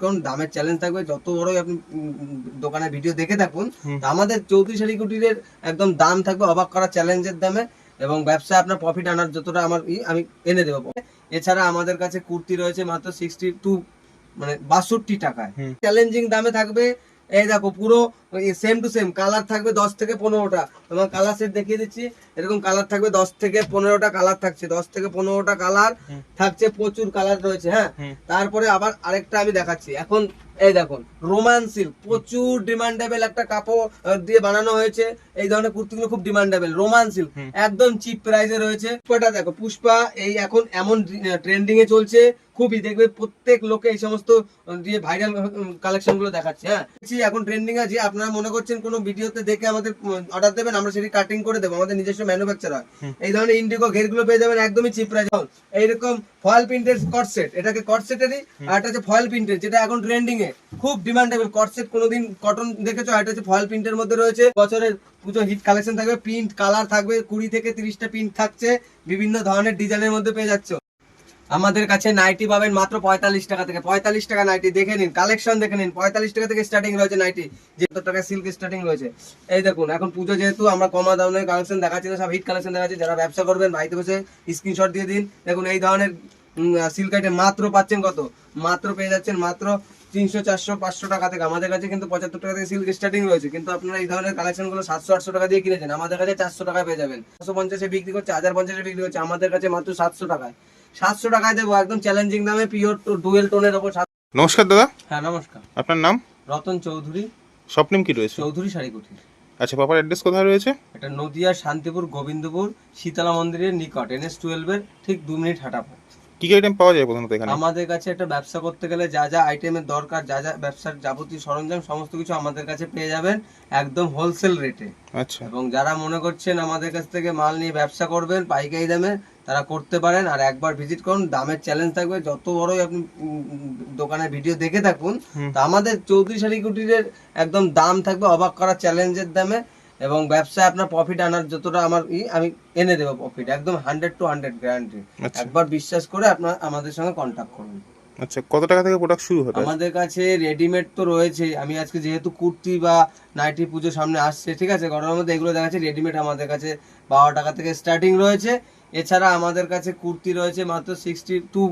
কারণ দামের চ্যালেঞ্জ থাকবে। যত বড়ই আপনি ভিডিও দেখে থাকুন আমাদের চৌত্রিশ কুটিরের একদম দাম থাকবে অবাক করা চ্যালেঞ্জের দামে এবং ব্যবসায় আপনার প্রফিট আনার যতটা আমার আমি এনে দেবো। এছাড়া আমাদের কাছে কুর্তি রয়েছে মাত্র সিক্সটি টু মানে বাষট্টি টাকায়। চ্যালেঞ্জিং দামে থাকবে। এই দেখো পুরো সেম টু সেম কালার থাকবে দশ থেকে পনেরোটা। তোমার কালার সেট দেখিয়ে দিচ্ছি এরকম কালার থাকবে দশ থেকে পনেরোটা কালার থাকছে। দশ থেকে পনেরোটা কালার থাকছে প্রচুর কালার রয়েছে হ্যাঁ? তারপরে আবার আরেকটা আমি দেখাচ্ছি। এখন এই দেখুন রোমান সিল্ক প্রচুর ডিমান্ডেবল একটা কাপড় দিয়ে বানানো হয়েছে। এই ধরনের কুর্তিগুলো খুব ডিমান্ডেবল রোমান সিল্ক একদম চিপ প্রাইসে রয়েছে। পুষ্পাটা দেখো পুষ্পা এই এখন এমন ট্রেন্ডিং এ চলছে। খুবই দেখবে প্রত্যেক লোকে এই সমস্ত দিয়ে ভাইরাল কালেকশনগুলো দেখাচ্ছে হ্যাঁ? এখন ট্রেন্ডিং আছে আপনারা মনে করছেন কোনো ভিডিওতে দেখে আমাদের অর্ডার দেবেন আমরা সেটি কাটিং করে দেবো আমাদের নিজস্ব ম্যানুফ্যাকচার হয় এই ধরনের ইন্ডিগো ঘেরগুলো পেয়ে যাবেন একদমই চিপ প্রাইস এইরকম ফয়েল প্রিন্টের কটসেট এটাকে কটসেটেরই আর এটা হচ্ছে ফয়েল প্রিন্টের যেটা এখন ট্রেন্ডিং এ। খুব ডিমান্ডেবল কটসেট কোনোদিন কটন দেখেছ? এটা হচ্ছে ফয়েল প্রিন্টের মধ্যে রয়েছে। বছরের পুজো হিট কালেকশন থাকবে প্রিন্ট কালার থাকবে কুড়ি থেকে তিরিশটা প্রিন্ট থাকছে বিভিন্ন ধরনের ডিজাইনের মধ্যে পেয়ে যাচ্ছে। আমাদের কাছে নাইটি পাবেন মাত্র পঁয়তাল্লিশ টাকা থেকে। পঁয়তাল্লিশ টাকা নাইটি, দেখে নিন, কালেকশন দেখে নিন। পঁয়তাল্লিশ টাকা থেকে স্টার্টিং রয়েছে নাইটি, যেহেতু টাকা সিল্ক স্টার্টিং রয়েছে। এই দেখুন, এখন পুজো যেহেতু, আমরা কমা দামের কালেকশন দেখাচ্ছি সব হিট কালেকশন দেখাচ্ছি। যারা ব্যবসা করবেন, বাড়িতে বসে স্ক্রিনশট দিয়ে দিন। দেখুন, এই ধরনের সিল্ক আইটেম মাত্র পাচ্ছেন কত? মাত্র পেয়ে যাচ্ছেন মাত্র তিনশো, চারশো, পাঁচশো টাকা থেকে। আমাদের কাছে কিন্তু পঁচাত্তর টাকা থেকে সিল্ক স্টার্টিং রয়েছে। কিন্তু আপনারা এই ধরনের কালেকশনগুলো সাতশো, আটশো টাকা দিয়ে কিনেছেন। আমাদের কাছে চারশো টাকায় পেয়ে যাবেন। ছশো পঞ্চাশে বিক্রি করছে, হাজার পঞ্চাশে বিক্রি করছে। আমাদের কাছে মাত্র সাতশো টাকায়। সাতশো টাকায় দেবো একদম চ্যালেঞ্জিং দামে পিওর ডুয়েল টোনের ওপর নমস্কার দাদা। হ্যাঁ নমস্কার। আপনার নাম? রতন চৌধুরী। স্বপ্নিম কি রয়েছে? চৌধুরী শাড়ি কুঠির আচ্ছা পাপার অ্যাড্রেস কোথায় রয়েছে? এটা নদিয়া শান্তিপুর গোবিন্দপুর শীতলা মন্দিরের নিকট এনএস টুয়েলভের ঠিক দু মিনিট হাঁটা পথ। কি কি আইটেম পাওয়া যায় প্রধানত এখানে? আমাদের কাছে একটা ব্যবসা করতে গেলে যা যা আইটেমের দরকার যা যা ব্যবসার যাবতীয় সরঞ্জাম সমস্ত কিছু আমাদের কাছে পেয়ে যাবেন একদম হোলসেল রেটে আচ্ছা। এবং যারা মনে করছেন আমাদের কাছ থেকে মাল নিয়ে ব্যবসা করবেন পাইকারি দামে তারা করতে পারেন। আর একবার ভিজিট করুন দামের চ্যালেঞ্জ থাকবে। যত বড়ই আপনি দোকানের ভিডিও দেখে থাকুন। তা আমাদের চৌত্রিশ শাড়ি কুটিরের একদম দাম থাকবে অবাক করা চ্যালেঞ্জের দামে। এবং ব্যবসায় আপনার প্রফিট আনার যতটা আমার ই আমি এনে দেবো প্রফিট একদম হান্ড্রেড টু হান্ড্রেড গ্যারান্টি একবার বিশ্বাস করে আপনার আমাদের সঙ্গে কন্ট্যাক্ট করুন। আচ্ছা কত টাকা থেকে প্রোডাক্ট শুরু হতে আমাদের কাছে রেডিমেড তো রয়েছে। আমি আজকে যেহেতু কুর্তি বা নাইটি পুজো সামনে আসছে ঠিক আছে? গরমের মধ্যে এগুলো দেখাচ্ছে। রেডিমেড আমাদের কাছে বারো টাকা থেকে স্টার্টিং রয়েছে। এছাড়া আমাদের কাছে কুর্তি রয়েছে মাত্র সিক্সটি টু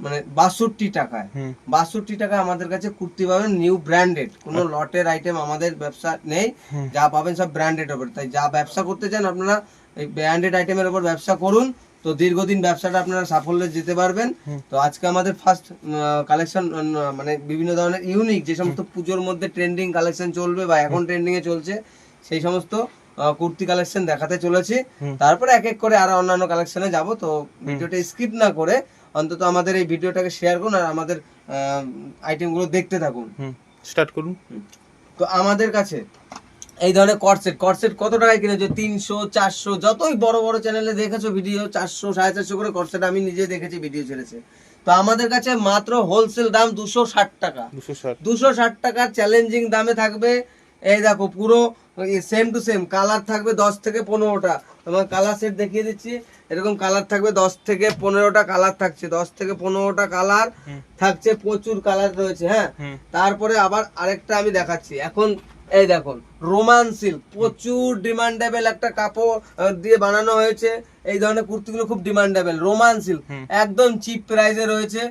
মানে বাষট্টি টাকায়। বাষট্টি টাকা আমাদের কাছে কুর্তি পাবেন নিউ ব্র্যান্ডেড কোনো লটের আইটেম আমাদের ব্যবসা নেই যা পাবেন সব ব্র্যান্ডেড ওপর তাই যা ব্যবসা করতে চান আপনারা এই ব্র্যান্ডেড আইটেমের ওপর ব্যবসা করুন। তো দীর্ঘদিন ব্যবসাটা আপনারা সাফল্যে যেতে পারবেন। তো আজকে আমাদের ফার্স্ট কালেকশন মানে বিভিন্ন ধরনের ইউনিক যে সমস্ত পুজোর মধ্যে ট্রেন্ডিং কালেকশন চলবে বা এখন ট্রেন্ডিংয়ে চলছে সেই সমস্ত কুর্তি কালেকশন দেখাতে চলেছি। তারপরে এক এক করে আরও অন্যান্য কালেকশনে যাব তো ভিডিওটা স্কিপ না করে অন্তত আমাদের এই ভিডিওটাকে শেয়ার করুন আর আমাদের আইটেমগুলো দেখতে থাকুন। স্টার্ট করুন। তো আমাদের কাছে এই ধরনের কটসেট কটসেট কত টাকায় কিনেছো? তিনশো চারশো যতই বড় বড় চ্যানেলে দেখেছ ভিডিও চারশো সাড়ে চারশো করে কটসেট আমি নিজে দেখেছি ভিডিও ছেড়েছে। তো আমাদের কাছে মাত্র হোলসেল দাম দুশো ষাট টাকা। দুশো ষাট। দুশো ষাট টাকার চ্যালেঞ্জিং দামে থাকবে। এই দেখো পুরো সেম টু সেম কালার থাকবে দশ থেকে পনেরোটা। তোমার কালার সেট দেখিয়ে দিচ্ছি এরকম কালার থাকবে দশ থেকে পনেরোটা কালার থাকছে। দশ থেকে পনেরোটা কালার থাকছে প্রচুর কালার রয়েছে হ্যাঁ? তারপরে আবার আরেকটা আমি দেখাচ্ছি। এখন এই দেখুন রোমান সিল্ক প্রচুর ডিমান্ডেবল একটা কাপড় দিয়ে বানানো হয়েছে। এই ধরনের কুর্তিগুলো খুব ডিমান্ডেবল রোমান সিল্ক একদম চিপ প্রাইসে রয়েছে।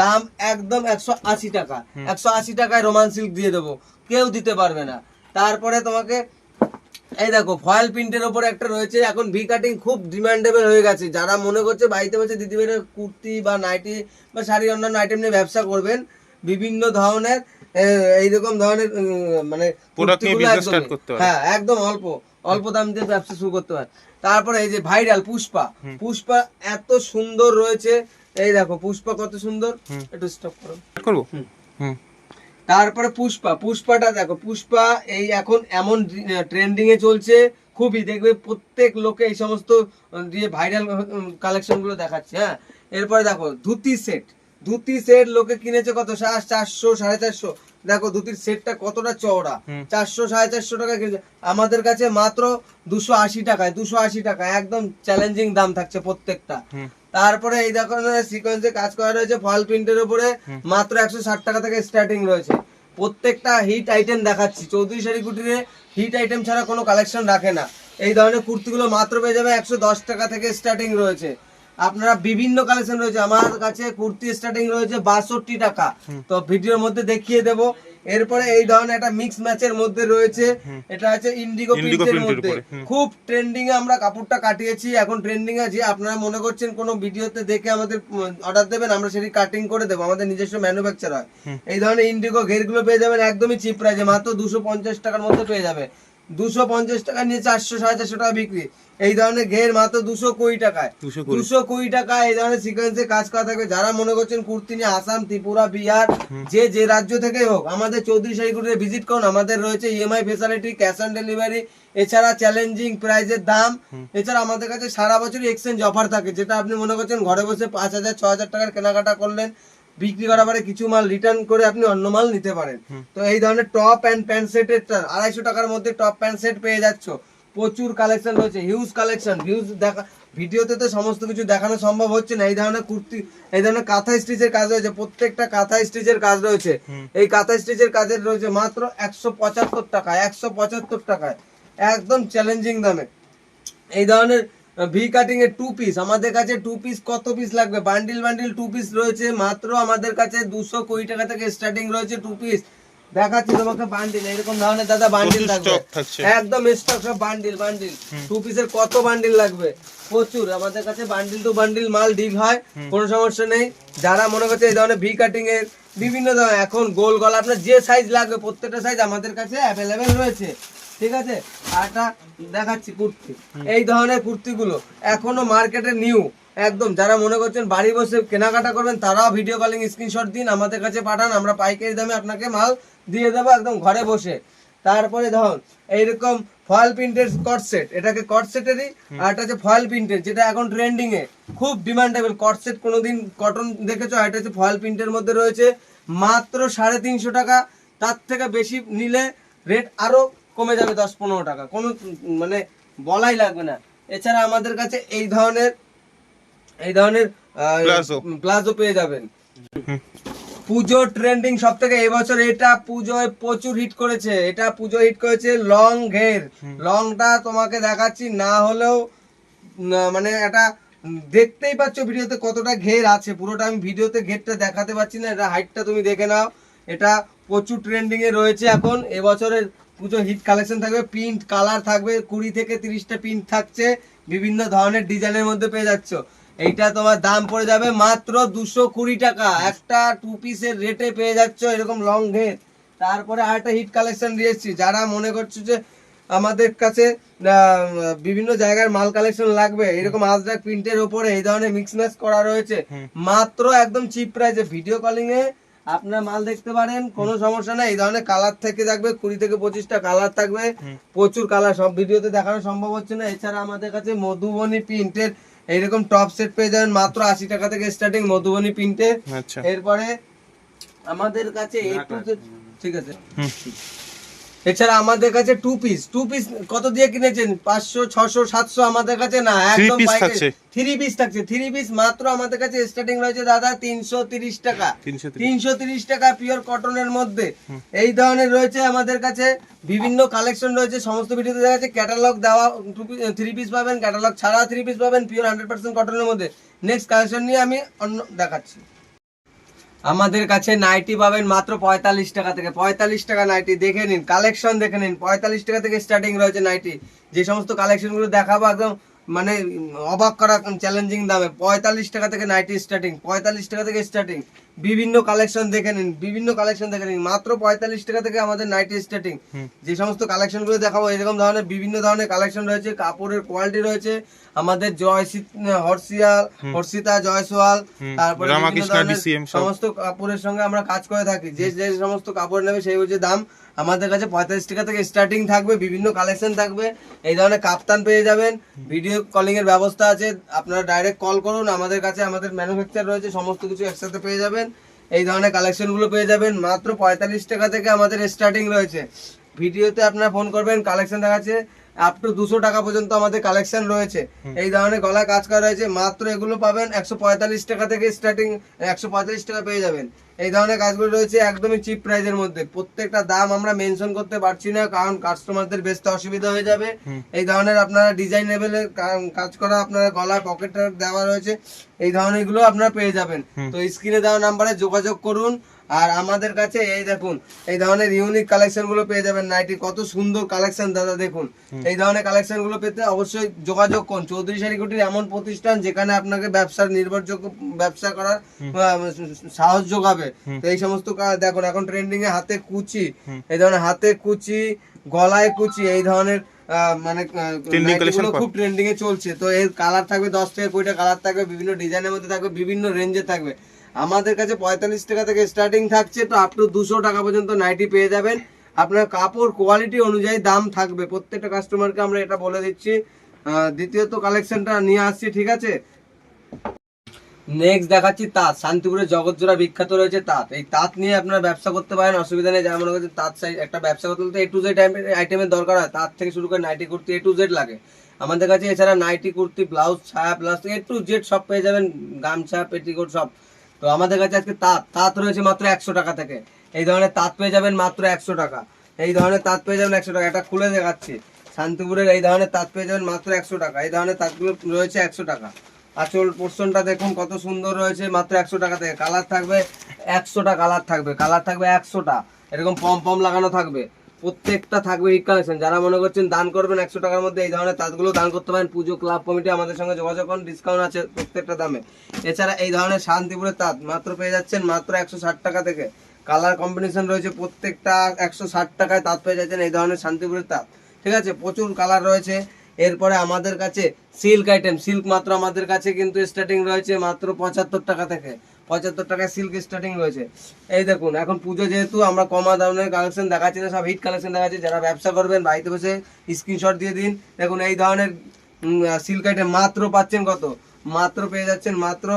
দাম একদম একশো আশি টাকা। একশো আশি টাকায় রোমান সিল্ক দিয়ে দেবো। কেউ দিতে পারবে না। তারপরে তোমাকে এই দেখো ফয়েল প্রিন্টের ওপরে একটা রয়েছে এখন ভি কাটিং খুব ডিমান্ডেবল হয়ে গেছে। যারা মনে করছে বাড়িতে বসে দিদিভাইয়ের কুর্তি বা নাইটি বা শাড়ি অন্যান্য আইটেম নিয়ে ব্যবসা করবেন বিভিন্ন ধরনের এইরকম ধরনের মানে। হ্যাঁ একদম অল্প অল্প দাম দিয়ে ব্যবসা শুরু করতে পারে তারপরে এই যে ভাইরাল পুষ্পা পুষ্পা এত সুন্দর রয়েছে এই দেখো পুষ্পা কত সুন্দর একটু স্টপ করো। করব? হুম। তারপরে পুষ্পা, পুষ্পাটা দেখো, পুষ্পা এই এখন এমন ট্রেন্ডিং এ চলছে, খুবই দেখবে প্রত্যেক লোকে এই সমস্ত দিয়ে ভাইরাল কালেকশনগুলো দেখাচ্ছে হ্যাঁ? এরপরে দেখো, ধুতি সেট ধুতি সেট লোকে কিনেছে কত? চারশো সাড়ে চারশো। দেখো ধুতির সেটটা কতটা চওড়া। চারশো সাড়ে চারশো টাকা কিনেছে। আমাদের কাছে মাত্র দুশো আশি টাকায় দুশো আশি টাকা একদম চ্যালেঞ্জিং দাম থাকছে প্রত্যেকটা। তারপরে এই দেখো সিকোয়েন্সে কাজ করা রয়েছে ফল প্রিন্টের উপরে মাত্র একশো ষাট টাকা থেকে স্টার্টিং রয়েছে। প্রত্যেকটা হিট আইটেম দেখাচ্ছি। চৌধুরী শাড়ি কুটিরে হিট আইটেম ছাড়া কোনো কালেকশন রাখে না। এই ধরনের কুর্তিগুলো মাত্র পেয়ে যাবে একশো দশ টাকা থেকে স্টার্টিং রয়েছে। আপনারা বিভিন্ন কালেকশন রয়েছে। আমার কাছে কুর্তি স্টার্টিং রয়েছে বাষট্টি টাকা। তো ভিডিওর মধ্যে দেখিয়ে দেব। এরপরে এই ধরনের একটা মিক্স ম্যাচের মধ্যে রয়েছে। এটা আছে ইন্ডিগো প্রিন্টের মধ্যে। খুব ট্রেন্ডিং এ আমরা কাপড়টা কাটিয়েছি। এখন ট্রেন্ডিং আছে। আপনারা মনে করছেন কোনো ভিডিওতে দেখে আমাদের অর্ডার দেবেন আমরা সেটি কাটিং করে দেবো। আমাদের নিজস্ব ম্যানুফ্যাকচার হয় এই ধরনের ইন্ডিগো ঘেরগুলো পেয়ে যাবেন একদমই চিপ প্রাইসে মাত্র দুশো পঞ্চাশ টাকার মধ্যে পেয়ে যাবে। দুশো পঞ্চাশ টাকা নিয়ে চারশো সাড়ে চারশো টাকা বিক্রি। এই ধরনের ঘের মাত্র দুশো কুড়ি টাকায়। দুশো কুড়ি। টাকা এই ধরনের সিকোয়েন্সে কাজ করা থাকবে। যারা মনে করছেন কুর্তি নিয়ে আসাম ত্রিপুরা বিহার যে যে রাজ্য থেকে হোক আমাদের চৌধুরী ভিজিট করুন। আমাদের রয়েছে EMI facility cash on delivery এছাড়া চ্যালেঞ্জিং প্রাইজের দাম। এছাড়া আমাদের কাছে সারা বছরই এক্সচেঞ্জ অফার থাকে যেটা আপনি মনে করছেন ঘরে বসে পাঁচ হাজার ছ হাজার টাকার কেনাকাটা করলেন। বিক্রি করার পরে কিছু মাল রিটার্ন করে আপনি অন্য মাল নিতে পারেন। তো এই ধরনের টপ অ্যান্ড প্যান্ট সেটের আড়াইশো টাকার মধ্যে টপ প্যান্ট সেট পেয়ে যাচ্ছ। প্রচুর কালেকশন রয়েছে হিউজ কালেকশন হিউজ দেখা ভিডিওতে তো সমস্ত কিছু দেখানো সম্ভব হচ্ছে না। এই ধরনের কুর্তি এই ধরনের কাঁথা স্টিচের কাজ রয়েছে প্রত্যেকটা কাঁথা স্টিচের কাজ রয়েছে। এই কাঁথা স্টিচের কাজের রয়েছে মাত্র একশো পঁচাত্তর টাকায় একশো পঁচাত্তর টাকায়। একদম চ্যালেঞ্জিং দামে। এই ধরনের ভি কাটিং এর টু পিস আমাদের কাছে টু পিস কত পিস লাগবে? বান্ডিল বান্ডিল টু পিস রয়েছে। মাত্র আমাদের কাছে দুশো কুড়ি টাকা থেকে স্টার্টিং রয়েছে টু পিস দেখাচ্ছি তোমাকে বান্ডিল এরকম ধরনের দাদা বান্ডিল থাকবে। একদম স্টক সব বান্ডিল বান্ডিল টু পিসের কত বান্ডিল লাগবে? প্রচুর। আমাদের কাছে বান্ডিল টু বান্ডিল মাল ডিল হয়। কোনো সমস্যা নেই। যারা মনে করছে এই ধরনের ভি কাটিং এর বিভিন্ন ধরনের এখন গোল গলা আপনার যে সাইজ লাগবে প্রত্যেকটা সাইজ আমাদের কাছে অ্যাভেলেবেল রয়েছে। ঠিক আছে? আরটা দেখাচ্ছি কুর্তি। এই ধরনের কুর্তিগুলো এখনও মার্কেটে নিউ। একদম যারা মনে করছেন বাড়ি বসে কেনাকাটা করবেন তারাও ভিডিও কলিং স্ক্রিনশট দিন আমাদের কাছে পাঠান আমরা পাইকারি দামে আপনাকে মাল দিয়ে দেবো একদম ঘরে বসে। তারপরে ধরুন এইরকম ফয়েল প্রিন্টের কট সেট এটাকে কট সেটেরই আর এটা হচ্ছে ফয়েল প্রিন্টের যেটা এখন ট্রেন্ডিং এ। খুব ডিমান্ডেবল কট সেট কোনোদিন কটন দেখেছ? আর এটা হচ্ছে ফয়েল প্রিন্টের মধ্যে রয়েছে। মাত্র সাড়ে তিনশো টাকা তার থেকে বেশি নিলে রেট আরও কমে যাবে দশ পনেরো টাকা। কোনো মানে বলাই লাগবে না। এছাড়া আমাদের কাছে এই ধরনের এই ধরনের প্লাজো পেয়ে যাবেন। পুজো ট্রেন্ডিং সব থেকে এবছর এটা পুজোয় প্রচুর হিট করেছে। এটা পুজো হিট করেছে লং ঘের। লংটা তোমাকে দেখাচ্ছি না হলেও মানে এটা দেখতেই পাচ্ছ ভিডিওতে কতটা ঘের আছে। পুরোটা আমি ভিডিওতে ঘেরটা দেখাতে পারছি না এটা হাইটটা তুমি দেখে নাও। এটা প্রচুর ট্রেন্ডিং এ রয়েছে এখন। এবছরের পুজো হিট কালেকশন থাকবে প্রিন্ট কালার থাকবে কুড়ি থেকে তিরিশটা প্রিন্ট থাকছে বিভিন্ন ধরনের ডিজাইনের মধ্যে পেয়ে যাচ্ছ। এইটা তোমার দাম পড়ে যাবে মাত্র দুশো কুড়ি টাকা। একটা টু পিসের রেটে পেয়ে যাচ্ছ এরকম লং ঘের তারপরে আরেকটা হিট কালেকশন দিয়ে এসেছি। যারা মনে করছ যে আমাদের কাছে বিভিন্ন জায়গার মাল কালেকশন লাগবে এরকম আজরাক প্রিন্টের ওপরে এই ধরনের মিক্স ম্যাচ করা রয়েছে মাত্র একদম চিপ প্রাইসে ভিডিও কলিং এ আপনার মাল দেখতে পারেন কোনো সমস্যা নাই। এই ধরনের কালার থেকে থাকবে কুড়ি থেকে পঁচিশটা কালার থাকবে। প্রচুর কালার সব ভিডিওতে দেখানো সম্ভব হচ্ছে না। এছাড়া আমাদের কাছে মধুবনী প্রিন্টের এইরকম টপ সেট পেয়ে যাবেন মাত্র আশি টাকা থেকে স্টার্টিং মধুবনী প্রিন্টের। আচ্ছা। এরপরে আমাদের কাছে ঠিক আছে। এছাড়া আমাদের কাছে টু পিস টু পিস কত দিয়ে কিনেছেন? পাঁচশো ছশো সাতশো আমাদের কাছে না একদম থ্রি পিস থাকছে। থ্রি পিস মাত্র আমাদের কাছে স্টার্টিং রয়েছে দাদা তিনশো তিরিশ টাকা। তিনশো তিরিশ। টাকা পিওর কটনের মধ্যে। এই ধরনের রয়েছে আমাদের কাছে বিভিন্ন কালেকশন রয়েছে সমস্ত ভিডিওতে দেখা যাচ্ছে ক্যাটালগ দেওয়া থ্রি পিস পাবেন ক্যাটালগ ছাড়া থ্রি পিস পাবেন পিওর হান্ড্রেড পার্সেন্ট কটনের মধ্যে। নেক্সট কালেকশন নিয়ে আমি অন্য দেখাচ্ছি। আমাদের কাছে নাইটি পাবেন মাত্র পঁয়তাল্লিশ টাকা থেকে। পঁয়তাল্লিশ টাকা নাইটি দেখে নিন, কালেকশন দেখে নিন। পঁয়তাল্লিশ টাকা থেকে স্টার্টিং রয়েছে নাইটি। যে সমস্ত কালেকশনগুলো দেখাবো একদম মানে অবাক করা চ্যালেঞ্জিং দামে। পঁয়তাল্লিশ টাকা থেকে নাইটি স্টার্টিং পঁয়তাল্লিশ টাকা থেকে স্টার্টিং বিভিন্ন কালেকশন দেখে নিন বিভিন্ন কালেকশন দেখে নিন। মাত্র পঁয়তাল্লিশ টাকা থেকে আমাদের নাইটি স্টার্টিং যে সমস্ত কালেকশনগুলো দেখাবো এরকম ধরনের বিভিন্ন ধরনের কালেকশন রয়েছে। কাপড়ের কোয়ালিটি রয়েছে। আমাদের জয়সি হর্ষিয়াল হর্ষিতা জয়সওয়াল তারপরে। সমস্ত কাপড়ের সঙ্গে আমরা কাজ করে থাকি। যে যে সমস্ত কাপড় নেবে সেই হচ্ছে দাম। আমাদের কাছে পঁয়তাল্লিশ টাকা থেকে স্টার্টিং থাকবে, বিভিন্ন কালেকশন থাকবে। এই ধরনের কাপ্তান পেয়ে যাবেন। ভিডিও কলিং এর ব্যবস্থা আছে। আপনারা ডাইরেক্ট কল করুন, আমাদের কাছে আমাদের ম্যানুফ্যাকচার রয়েছে, সমস্ত কিছু একসাথে পেয়ে যাবেন। এই ধরনের কালেকশনগুলো পেয়ে যাবেন। মাত্র পঁয়তাল্লিশ টাকা থেকে আমাদের স্টার্টিং রয়েছে। ভিডিওতে আপনারা ফোন করবেন কালেকশন দেখাচ্ছে। আপ টু দুশো টাকা পর্যন্ত আমাদের কালেকশন রয়েছে। এই ধরনের গলায় কাজ করা রয়েছে। মাত্র এগুলো পাবেন একশো পঁয়তাল্লিশ টাকা থেকে স্টার্টিং একশো পঁয়তাল্লিশ টাকা পেয়ে যাবেন। এই ধরনের কাজগুলো রয়েছে একদমই চিপ প্রাইজের মধ্যে। প্রত্যেকটা দাম আমরা মেনশন করতে পারছি না কারণ কাস্টমারদের বেচতে অসুবিধা হয়ে যাবে। এই ধরনের আপনারা ডিজাইন লেভেলের কাজ করা আপনারা গলায় পকেটে দেওয়া রয়েছে। এই ধরনেরগুলো আপনারা পেয়ে যাবেন। তো স্ক্রিনে দেওয়া নাম্বারে যোগাযোগ করুন। আর আমাদের কাছে এই দেখুন এই ধরনের ইউনিক কালেকশনগুলো পেয়ে যাবেন নাইটি কত সুন্দর কালেকশন দাদা দেখুন। এই ধরনের কালেকশনগুলো পেতে অবশ্যই যোগাযোগ করুন। চৌধুরী শাড়িকুটির এমন প্রতিষ্ঠান যেখানে আপনাকে ব্যবসার নির্ভরযোগ্য ব্যবসা করার সাহস যোগাবে। তো এই সমস্ত দেখুন এখন ট্রেন্ডিং এ হাতে কুচি। এই ধরনের হাতে কুচি গলায় কুচি এই ধরনের মানে। খুব ট্রেন্ডিং এ চলছে। তো এর কালার থাকবে দশ থেকে কুড়িটা কালার থাকবে বিভিন্ন ডিজাইনের মধ্যে থাকবে বিভিন্ন রেঞ্জে থাকবে। আমাদের কাছে পঁয়তাল্লিশ টাকা থেকে স্টার্টিং থাকছে, তো আপ টু দুশো টাকা পর্যন্ত নাইটি পেয়ে যাবেন। আপনার কাপড় কোয়ালিটি অনুযায়ী দাম থাকবে, প্রত্যেকটা কাস্টমারকে আমরা এটা বলে দিচ্ছি। দ্বিতীয়ত কালেকশনটা নিয়ে আসছি, ঠিক আছে? নেক্সট দেখাচ্ছি তাঁত শান্তিপুরের জগৎজোড়া বিখ্যাত রয়েছে তাঁত। এই তাঁত নিয়ে আপনারা ব্যবসা করতে পারেন, অসুবিধা নেই যারা মনে করছে তাঁত সাইজ একটা ব্যবসা করতে হলে এ টু জেড আইটেমের দরকার হয়। তাঁত থেকে শুরু করে nighty kurti A to Z লাগে। আমাদের কাছে এছাড়া নাইটি কুর্তি ব্লাউজ ছায়া প্লাস এ টু জেড সব পেয়ে যাবেন, গামছা পেটিকোট সব। তো আমাদের কাছে আজকে তাঁত তাঁত রয়েছে মাত্র একশো টাকা থেকে। এই ধরনের তাঁত পেয়ে যাবেন মাত্র একশো টাকা। এই ধরনের তাঁত পেয়ে যাবেন একশো টাকা। এটা খুলে দেখাচ্ছি। শান্তিপুরের এই ধরনের তাঁত পেয়ে যাবেন মাত্র একশো টাকা। এই ধরনের তাঁতগুলো রয়েছে একশো টাকা। আঁচল পোর্শনটা দেখুন কত সুন্দর রয়েছে মাত্র একশো টাকা থেকে। কালার থাকবে একশোটা কালার থাকবে। কালার থাকবে একশোটা। এরকম পম পম লাগানো থাকবে। প্রত্যেকটা থাকবে এই কালেকশন যারা মনে করছেন দান করবেন একশো টাকার মধ্যে, এই ধরনের তাঁতগুলো দান করতে পারেন। পুজো ক্লাব কমিটি আমাদের সঙ্গে যোগাযোগ করুন ডিসকাউন্ট আছে প্রত্যেকটা দামে। এছাড়া এই ধরনের শান্তিপুরের তাঁত মাত্র পেয়ে যাচ্ছেন মাত্র একশো ষাট টাকা থেকে। কালার কম্বিনেশন রয়েছে প্রত্যেকটা একশো ষাট টাকায় তাঁত পেয়ে যাচ্ছেন এই ধরনের শান্তিপুরের তাঁত। ঠিক আছে? প্রচুর কালার রয়েছে। এরপরে আমাদের কাছে সিল্ক আইটেম সিল্ক মাত্র আমাদের কাছে কিন্তু স্টার্টিং রয়েছে মাত্র পঁচাত্তর টাকা থেকে। পঁচাত্তর টাকায় সিল্ক স্টার্টিং রয়েছে। এই দেখুন, এখন পুজো যেহেতু, আমরা কমা দামের কালেকশন দেখাচ্ছি না, সব হিট কালেকশন দেখাচ্ছি। যারা ব্যবসা করবেন, বাড়িতে বসে স্ক্রিনশট দিয়ে দিন। দেখুন, এই ধরনের সিল্ক আইটেম মাত্র পাচ্ছেন কত? মাত্র পেয়ে যাচ্ছেন মাত্র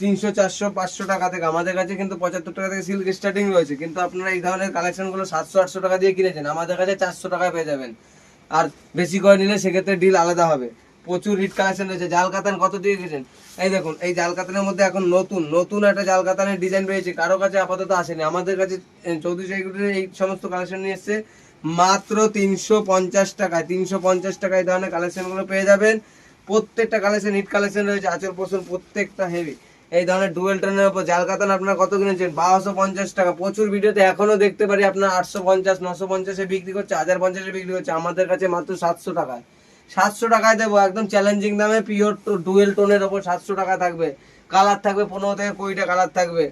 তিনশো, চারশো, পাঁচশো টাকা থেকে। আমাদের কাছে কিন্তু পঁচাত্তর টাকা থেকে সিল্ক স্টার্টিং রয়েছে। কিন্তু আপনারা এই ধরনের কালেকশনগুলো সাতশো, আটশো টাকা দিয়ে কিনেছেন। আমাদের কাছে চারশো টাকায় পেয়ে যাবেন। আর বেশি করে নিলে সেক্ষেত্রে ডিল আলাদা হবে। প্রচুর হিট কালেকশন রয়েছে। জাল কাতান কত দিয়ে গেছেন এই দেখুন এই জাল কাতানের মধ্যে এখন নতুন নতুন একটা জাল কাতানের ডিজাইন পেয়েছে কারও কাছে আপাতত আসেনি। আমাদের কাছে আহ, চৌধুরী এই সমস্ত কালেকশন নিয়ে এসছে। মাত্র তিনশো পঞ্চাশ টাকায় তিনশো পঞ্চাশ টাকায় এই ধরনের কালেকশনগুলো পেয়ে যাবেন। প্রত্যেকটা কালেকশন হিট কালেকশন রয়েছে আচল পোষণ প্রত্যেকটা হেভি এই ধরনের ডুয়েল ট্রেনের উপর জাল কাতান আপনারা কত কিনেছেন? বারোশো পঞ্চাশ টাকা। প্রচুর ভিডিওতে এখনও দেখতে পারি আপনার আটশো পঞ্চাশ নশো পঞ্চাশে বিক্রি করছে হাজার পঞ্চাশে বিক্রি করছে। আমাদের কাছে মাত্র সাতশো টাকায়। সাতশো টাকায় দেবো, একদম চ্যালেঞ্জিং দামে পিওর ডুয়েল টোনের ওপর সাতশো টাকা থাকবে। কালার থাকবে, পনেরো থেকে কুড়িটা কালার থাকবে।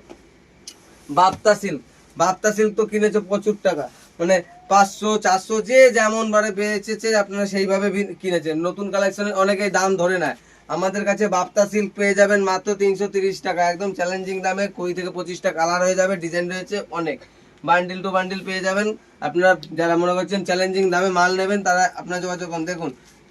বাপ্তা সিল্ক বাপ্তা সিল্ক তো কিনেছে প্রচুর টাকা। মানে পাঁচশো, চারশো, যে যেমন বারে বেচেছে, আপনারা সেইভাবে কিনেছেন। নতুন কালেকশনে অনেকেই দাম ধরে নেয়। আমাদের কাছে বাপ্তা সিল্ক পেয়ে যাবেন মাত্র তিনশো তিরিশ টাকা। একদম চ্যালেঞ্জিং দামে কুড়ি থেকে পঁচিশটা কালার হয়ে যাবে ডিজাইন রয়েছে অনেক। বান্ডিল টু বান্ডিল পেয়ে যাবেন। আপনারা যারা মনে করছেন চ্যালেঞ্জিং দামে মাল নেবেন, তারা আপনার যোগাযোগ দেখুন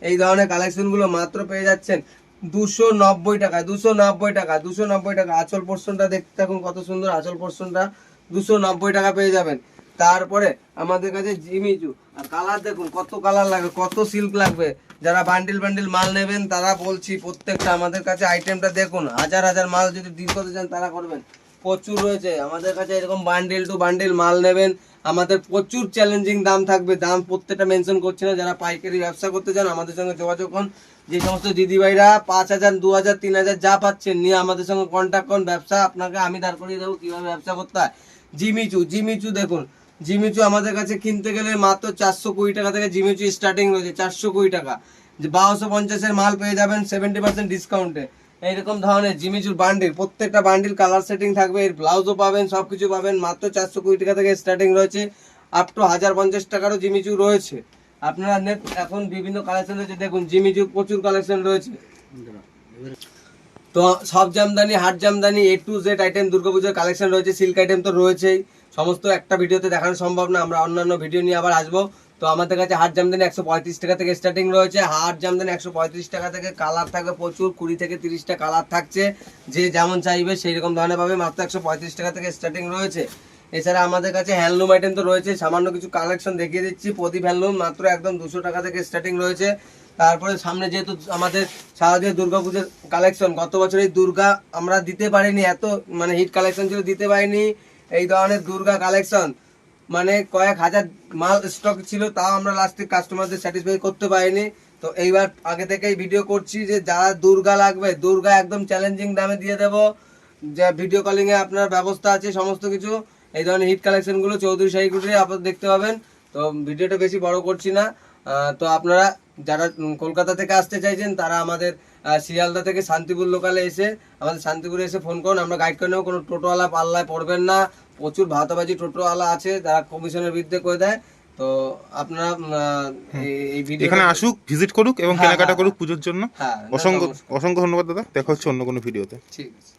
এই ধরনের কালেকশনগুলো মাত্র পেয়ে যাচ্ছেন দুশো নব্বই টাকা দুশো নব্বই টাকা দুশো নব্বই টাকা আঁচল পোর্শনটা দেখতে থাকুন কত সুন্দর আঁচল পোর্শনটা দুশো নব্বই টাকা পেয়ে যাবেন। তারপরে আমাদের কাছে জিমিচু আর কালার দেখুন কত কালার লাগবে, কত সিল্ক লাগবে। যারা বান্ডিল বান্ডিল মাল নেবেন, তারা বলছি প্রত্যেকটা আমাদের কাছে আইটেমটা দেখুন, হাজার হাজার মাল যদি ডিল করতে চান তারা করবেন। প্রচুর রয়েছে, আমাদের কাছে এরকম বান্ডিল টু বান্ডিল মাল নেবেন। আমাদের প্রচুর চ্যালেঞ্জিং দাম থাকবে, দাম প্রত্যেকটা মেনশন করছে না, যারা পাইকারি ব্যবসা করতে চান আমাদের সঙ্গে যোগাযোগ করুন। যে সমস্ত দিদিভাইরা পাঁচ হাজার, দু হাজার, তিন হাজার যা পাচ্ছেন, নিয়ে আমাদের সঙ্গে কন্ট্যাক্ট করুন। ব্যবসা আপনাকে আমি দাঁড় করিয়ে দেবো, কীভাবে ব্যবসা করতে হয়। জিমিচু জিমিচু দেখুন। জিমিচু আমাদের কাছে কিনতে গেলে মাত্র চারশো কুড়ি টাকা থেকে জিমিচু স্টার্টিং রয়েছে, চারশো কুড়ি টাকা। যে বারোশো পঞ্চাশের মাল পেয়ে যাবেন সেভেন্টি পার্সেন্ট ডিসকাউন্টে এইরকম ধরনের জিমিচুর বান্ডিল, প্রত্যেকটা বান্ডিল কালার সেটিং থাকবে, এর ব্লাউজও পাবেন সব কিছু পাবেন, মাত্র চারশো কুড়ি টাকা থেকে স্টার্টিং রয়েছে আপ টু হাজার পঞ্চাশ টাকারও জিমিচু রয়েছে। আপনারা এখন বিভিন্ন কালেকশন রয়েছে, দেখুন জিমিচুর প্রচুর কালেকশন রয়েছে। তো সব জামদানি, হাট jamdani A to Z item দুর্গাপুজোর কালেকশন রয়েছে সিল্ক আইটেম তো রয়েছেই, সমস্ত একটা ভিডিওতে দেখানো সম্ভব না, আমরা অন্যান্য ভিডিও নিয়ে আবার আসব। তো আমাদের কাছে হাট জামদানি একশো পঁয়ত্রিশ টাকা থেকে স্টার্টিং রয়েছে। হাট জামদানি একশো পঁয়ত্রিশ টাকা থেকে কালার থাকবে প্রচুর, কুড়ি থেকে তিরিশটা কালার থাকছে। যে যেমন চাইবে সেই রকম ধরনের পাবে, মাত্র একশো পঁয়ত্রিশ টাকা থেকে স্টার্টিং রয়েছে। এছাড়া আমাদের কাছে হ্যান্ডলুম আইটেম তো রয়েছে, সামান্য কিছু কালেকশন দেখিয়ে দিচ্ছি। প্রদীপ হ্যান্ডলুম মাত্র একদম দুশো টাকা থেকে স্টার্টিং রয়েছে। তারপরে সামনে যেহেতু আমাদের শারদীয় দুর্গা পুজোর কালেকশন গত বছর এই দুর্গা আমরা দিতে পারিনি, এত মানে হিট কালেকশন ছিল, দিতে পারিনি। এই ধরনের দুর্গা কালেকশন মানে কয়েক হাজার মাল স্টক ছিল, তাও আমরা লাস্টে কাস্টমারদের স্যাটিসফাই করতে পারিনি। তো এইবার আগে থেকেই ভিডিও করছি যে যারা দুর্গা লাগবে, দুর্গা একদম চ্যালেঞ্জিং দামে দিয়ে দেবো। যা ভিডিও কলিংয়ে আপনার ব্যবস্থা আছে, সমস্ত কিছু। এই ধরনের হিট কালেকশনগুলো চৌধুরী শাহী কুটিরে আপনারা দেখতে পাবেন। তো ভিডিওটা বেশি বড় করছি না। তো আপনারা যারা কলকাতা থেকে আসতে চাইছেন, তারা আমাদের শিয়ালদা থেকে শান্তিপুর লোকালে এসে, আমাদের শান্তিপুরে এসে ফোন করুন। আমরা গাইড করে নেব, কোনো টোটোওয়ালা পাল্লায় পড়বেন না। প্রচুর ভাতাবাজি টোটোওয়ালা আছে যারা কমিশনের বিরুদ্ধে করে দেয়। তো আপনারা এই- ভিডিও এখানে আসুক ভিজিট করুক এবং হ্যাঁ, কেনাকাটা হ্যাঁ, করুক পুজোর জন্য। হ্যাঁ অসংখ্য অসংখ্য ধন্যবাদ দাদা। দেখা হচ্ছে অন্য কোনো ভিডিওতে ঠিক আছে।